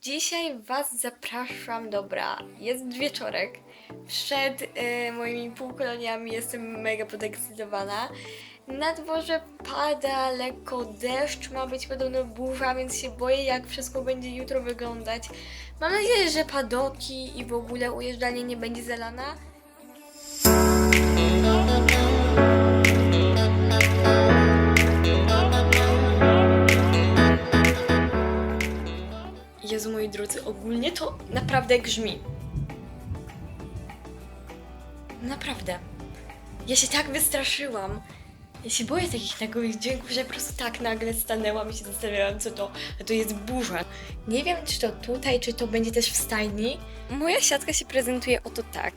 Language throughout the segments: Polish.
dzisiaj Was zapraszam. Dobra, jest wieczorek. Przed y, moimi półkoloniami jestem mega podekscytowana. Na dworze pada lekko deszcz, ma być podobno burza, więc się boję, jak wszystko będzie jutro wyglądać. Mam nadzieję, że padoki i w ogóle ujeżdżanie nie będzie zalana. Ogólnie to naprawdę grzmi. Naprawdę. Ja się tak wystraszyłam. Ja się boję takich nagłych dźwięków, że po prostu tak nagle stanęłam i się zastanawiałam, co to. A to jest burza. Nie wiem, czy to tutaj, czy to będzie też w stajni. Moja siatka się prezentuje oto tak.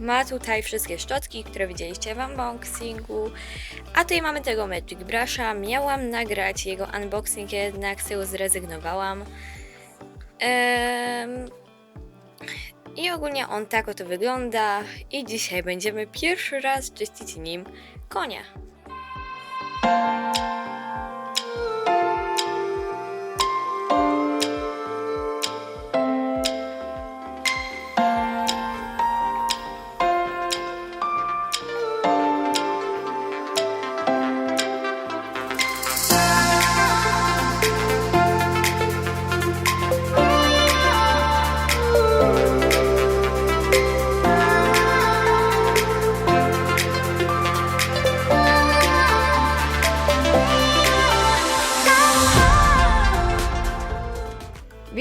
Ma tutaj wszystkie szczotki, które widzieliście w unboxingu. A tutaj mamy tego Magic Brusha. Miałam nagrać jego unboxing, jednak z tego zrezygnowałam. I ogólnie on tak oto wygląda. I dzisiaj będziemy pierwszy raz czyścić nim konia.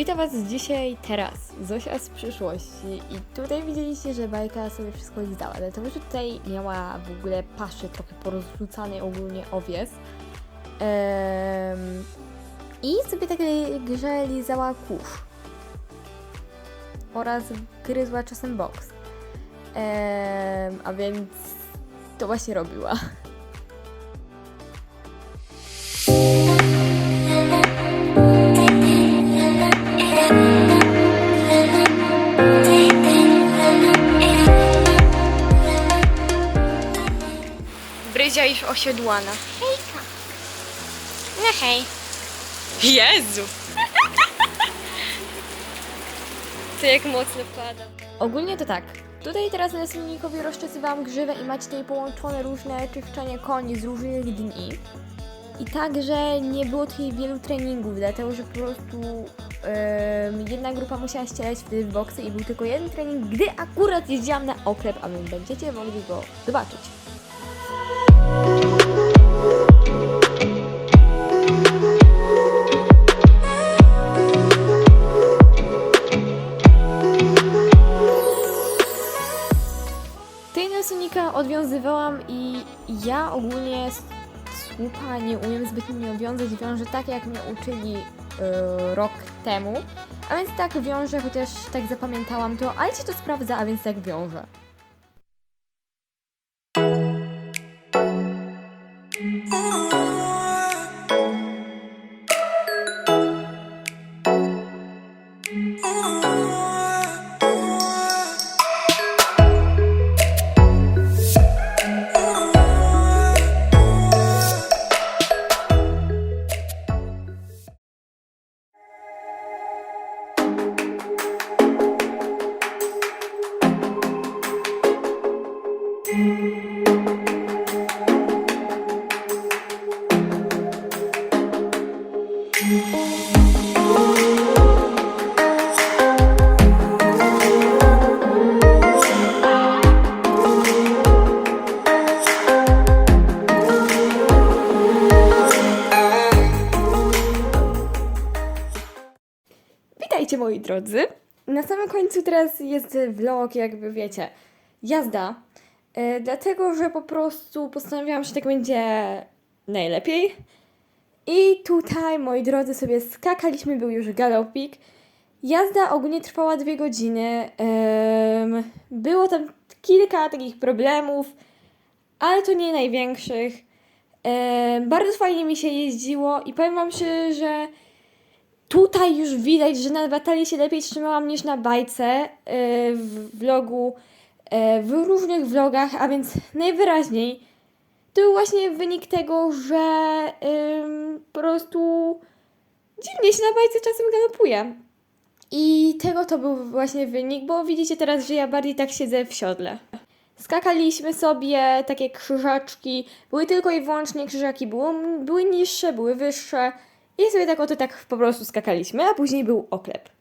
Witam Was dzisiaj teraz, Zosia z przyszłości. I tutaj widzieliście, że bajka sobie wszystko zdała, dlatego że tutaj miała w ogóle paszy trochę porozrzucany ogólnie owies Em, i sobie tak grze lizała kurz oraz gryzła czasem boks, Em, a więc to właśnie robiła. Już osiodłana. Hejka. No hej. Jezu. to jak mocno pada. Ogólnie to tak. Tutaj teraz leśnikowi rozczesywałam grzywę i macie tutaj połączone różne czyszczenie koni z różnych dni. I także nie było tutaj wielu treningów, dlatego że po prostu em, jedna grupa musiała ścielać wtedy w boksy i był tylko jeden trening, gdy akurat jeździłam na oklep, a więc będziecie mogli go zobaczyć. I ja ogólnie słupa nie umiem zbytnio wiązać. Wiążę tak, jak mnie uczyli e, rok temu. A więc tak wiążę, chociaż tak zapamiętałam to, ale ci to sprawdza, a więc tak wiążę. Moi drodzy. Na samym końcu teraz jest vlog, jakby wiecie, jazda. E, dlatego, że po prostu postanowiłam, że tak będzie najlepiej. I tutaj, moi drodzy, sobie skakaliśmy, był już galopik. Jazda ogólnie trwała dwie godziny. Było tam kilka takich problemów, ale to nie największych. Bardzo fajnie mi się jeździło i powiem Wam szczerze, że tutaj już widać, że na batalii się lepiej trzymałam niż na bajce e, w vlogu, e, w różnych vlogach, a więc najwyraźniej to był właśnie wynik tego, że po prostu dziwnie się na bajce czasem galopuje. I tego to był właśnie wynik, bo widzicie teraz, że ja bardziej tak siedzę w siodle. Skakaliśmy sobie takie krzyżaczki, były tylko i wyłącznie krzyżaki, były niższe, były wyższe i sobie tak oto tak po prostu skakaliśmy, a później był oklep.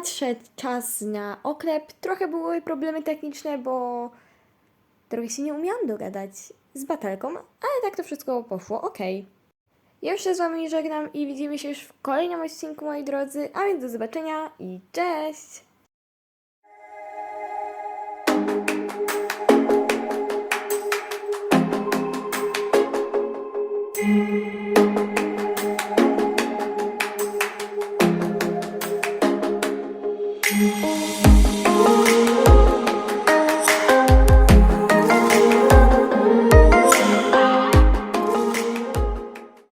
Nadszedł czas na oklep. Trochę były problemy techniczne, bo trochę się nie umiałam dogadać z batelką, ale tak to wszystko poszło ok. Ja z Wami żegnam i widzimy się już w kolejnym odcinku, moi drodzy. A więc do zobaczenia i cześć!